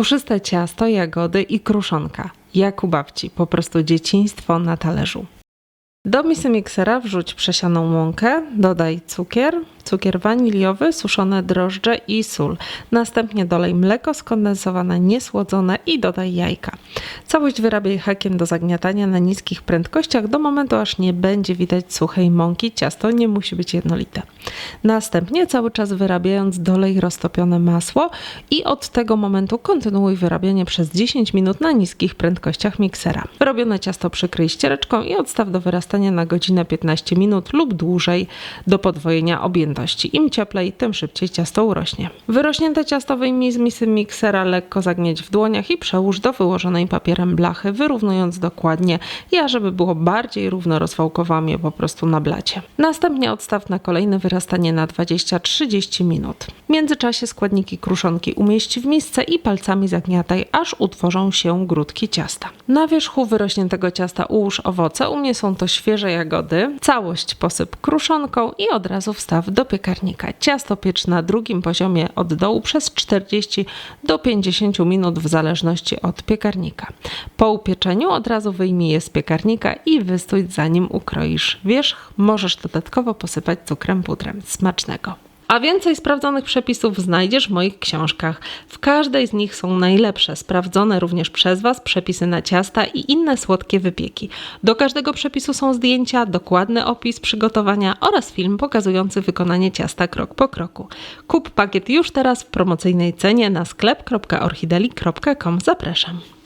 Puszyste ciasto, jagody i kruszonka. Jak u babci, po prostu dzieciństwo na talerzu. Do misy miksera wrzuć przesianą łąkę, dodaj cukier, cukier waniliowy, suszone drożdże i sól. Następnie dolej mleko skondensowane, niesłodzone i dodaj jajka. Całość wyrabiaj hakiem do zagniatania na niskich prędkościach do momentu, aż nie będzie widać suchej mąki. Ciasto nie musi być jednolite. Następnie cały czas wyrabiając dolej roztopione masło i od tego momentu kontynuuj wyrabianie przez 10 minut na niskich prędkościach miksera. Robione ciasto przykryj ściereczką i odstaw do wyrastania na godzinę 15 minut lub dłużej do podwojenia objętości. Im cieplej, tym szybciej ciasto urośnie. Wyrośnięte ciasto wyjmij z misy miksera, lekko zagnieć w dłoniach i przełóż do wyłożonej papierem blachy, wyrównując dokładnie, ja żeby było bardziej równo rozwałkowałam je po prostu na blacie. Następnie odstaw na kolejne wyrastanie na 20-30 minut. W międzyczasie składniki kruszonki umieść w misce i palcami zagniataj, aż utworzą się grudki ciasta. Na wierzchu wyrośniętego ciasta ułóż owoce, u mnie są to świeże jagody. Całość posyp kruszonką i od razu wstaw do piekarnika. Ciasto piecz na drugim poziomie od dołu przez 40 do 50 minut w zależności od piekarnika. Po upieczeniu od razu wyjmij je z piekarnika i wystój zanim ukroisz wierzch. Możesz dodatkowo posypać cukrem pudrem. Smacznego! A więcej sprawdzonych przepisów znajdziesz w moich książkach. W każdej z nich są najlepsze, sprawdzone również przez Was przepisy na ciasta i inne słodkie wypieki. Do każdego przepisu są zdjęcia, dokładny opis przygotowania oraz film pokazujący wykonanie ciasta krok po kroku. Kup pakiet już teraz w promocyjnej cenie na sklep.orchideli.com. Zapraszam.